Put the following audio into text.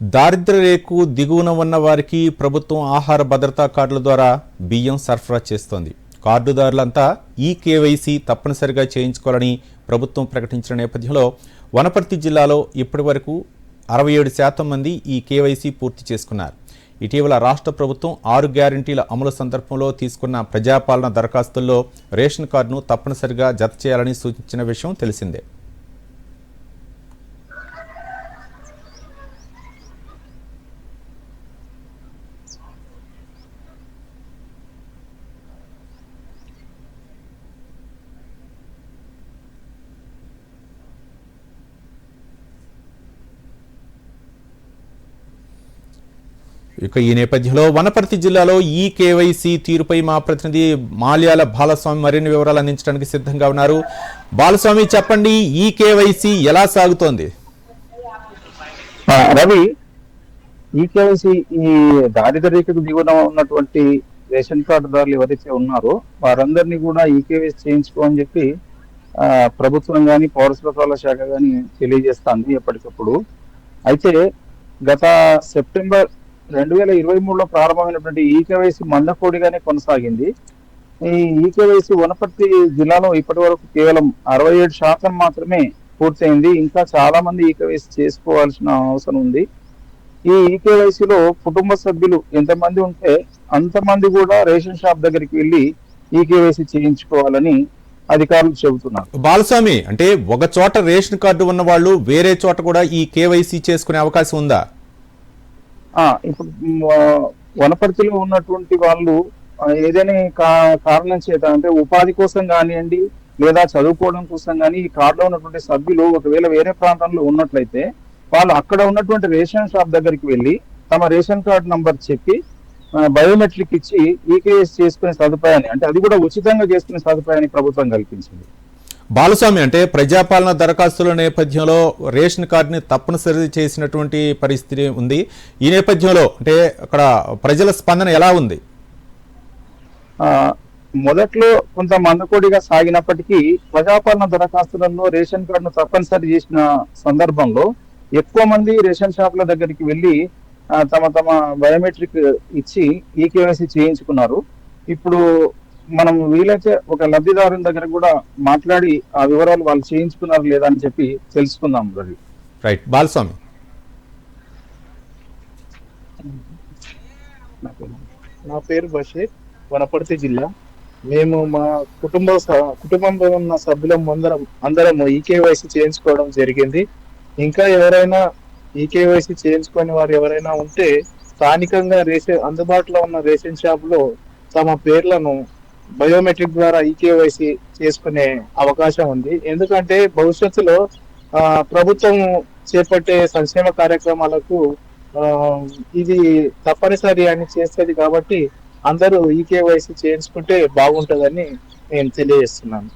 దారిద్ర రేఖకు దిగువన ఉన్న వారికి ప్రభుత్వం ఆహార భద్రతా కార్డుల ద్వారా బియ్యం సరఫరా చేస్తోంది. కార్డుదారులంతా ఈ కేవైసీ తప్పనిసరిగా చేయించుకోవాలని ప్రభుత్వం ప్రకటించిన నేపథ్యంలో వనపర్తి జిల్లాలో ఇప్పటి వరకు అరవై ఏడు శాతం మంది ఈ కేవైసీ పూర్తి చేసుకున్నారు. ఇటీవల రాష్ట్ర ప్రభుత్వం ఆరు గ్యారంటీల అమలు సందర్భంలో తీసుకున్న ప్రజాపాలన దరఖాస్తుల్లో రేషన్ కార్డును తప్పనిసరిగా జత చేయాలని సూచించిన విషయం తెలిసిందే. ఇక ఈ నేపథ్యంలో వనపర్తి జిల్లాలో ఈ కేవైసీ తీరుపై మా ప్రతినిధి మాల్యాల బాలస్వామి మరిన్ని వివరాలు అందించడానికి సిద్ధంగా ఉన్నారు. బాలస్వామి చెప్పండి ఈ కేవైసీ ఎలా సాగుతోంది? రవి ఈ కేవైసీ ఈ దారిద్ర్య రేఖకు దిగువన ఉన్నటువంటి రేషన్ కార్డుదారులు ఎవరైతే ఉన్నారో వారందరినీ కూడా ఈ కేవైసీ చేయించుకోమని చెప్పి ప్రభుత్వం కానీ పౌర సరఫరాల శాఖ కానీ తెలియజేస్తాంది ఎప్పటికప్పుడు. అయితే గత సెప్టెంబర్ రెండు వేల ఇరవై మూడులో ప్రారంభమైనటువంటి ఈ కేవైసీ మందకోడిగానే కొనసాగింది. ఈ ఈకేవైసీ వనపర్తి జిల్లాలో ఇప్పటి వరకు కేవలం అరవై ఏడు శాతం మాత్రమే పూర్తయింది. ఇంకా చాలా మంది ఈకేవైసీ చేసుకోవాల్సిన అవసరం ఉంది. ఈ ఈకేవైసీలో కుటుంబ సభ్యులు ఎంతమంది ఉంటే అంతమంది కూడా రేషన్ షాప్ దగ్గరికి వెళ్ళి ఈకేవైసీ చేయించుకోవాలని అధికారులు చెబుతున్నారు. బాలస్వామి అంటే ఒక చోట రేషన్ కార్డు ఉన్న వాళ్ళు వేరే చోట కూడా ఈ కేవైసీ చేసుకునే అవకాశం ఉందా? ఇప్పుడు వనపర్తిలో ఉన్నటువంటి వాళ్ళు ఏదైనా కా- కారణం చేత అంటే ఉపాధి కోసం కానివ్వండి లేదా చదువుకోవడం కోసం కానీ ఈ కార్డులో ఉన్నటువంటి సభ్యులు ఒకవేళ వేరే ప్రాంతంలో ఉన్నట్లయితే వాళ్ళు అక్కడ ఉన్నటువంటి రేషన్ షాప్ దగ్గరికి వెళ్ళి తమ రేషన్ కార్డు నంబర్ చెప్పి బయోమెట్రిక్ ఇచ్చి ఈకేఎస్ చేసుకునే సదుపాయాన్ని అంటే అది కూడా ఉచితంగా చేసుకునే సదుపాయాన్ని ప్రభుత్వం కల్పించింది. బాలస్వామి అంటే ప్రజాపాలన దరఖాస్తుల నేపథ్యంలో రేషన్ కార్డుని తప్పనిసరి చేసినటువంటి పరిస్థితి ఉంది. ఈ నేపథ్యంలో అంటే అక్కడ ప్రజల స్పందన ఎలా ఉంది? మొదట్లో కొంత మందకోడిగా సాగినప్పటికీ ప్రజాపాలన దరఖాస్తులలో రేషన్ కార్డును తప్పనిసరి చేసిన సందర్భంలో ఎక్కువ మంది రేషన్ షాపుల దగ్గరికి వెళ్ళి తమ తమ బయోమెట్రిక్ ఇచ్చి ఈకేవైసీ చేయించుకున్నారు. ఇప్పుడు మనం వీలైతే ఒక లబ్ధిదారుని దగ్గర కూడా మాట్లాడి ఆ వివరాలు వాళ్ళు చేయించుకున్నారు లేదా అని చెప్పి తెలుసుకుందాం రవి రైట్ బాలస్వామి. నా పేరు బషీర్ వనపర్తి జిల్లా. మేము మా కుటుంబ కుటుంబంలో ఉన్న సభ్యులం అందరం అందరం ఈకేవైసీ చేయించుకోవడం జరిగింది. ఇంకా ఎవరైనా ఈకేవైసీ చేయించుకొని వారు ఎవరైనా ఉంటే స్థానికంగా రేషన్ అందుబాటులో ఉన్న రేషన్ షాప్లో తమ పేర్లను బయోమెట్రిక్ ద్వారా ఈకేవైసీ చేసుకునే అవకాశం ఉంది. ఎందుకంటే భవిష్యత్తులో ప్రభుత్వం చేపట్టే సంక్షేమ కార్యక్రమాలకు ఇది తప్పనిసరి అని చేస్తుంది కాబట్టి అందరూ ఈ కేవైసీ చేయించుకుంటే బాగుంటుందని నేను తెలియజేస్తున్నాను.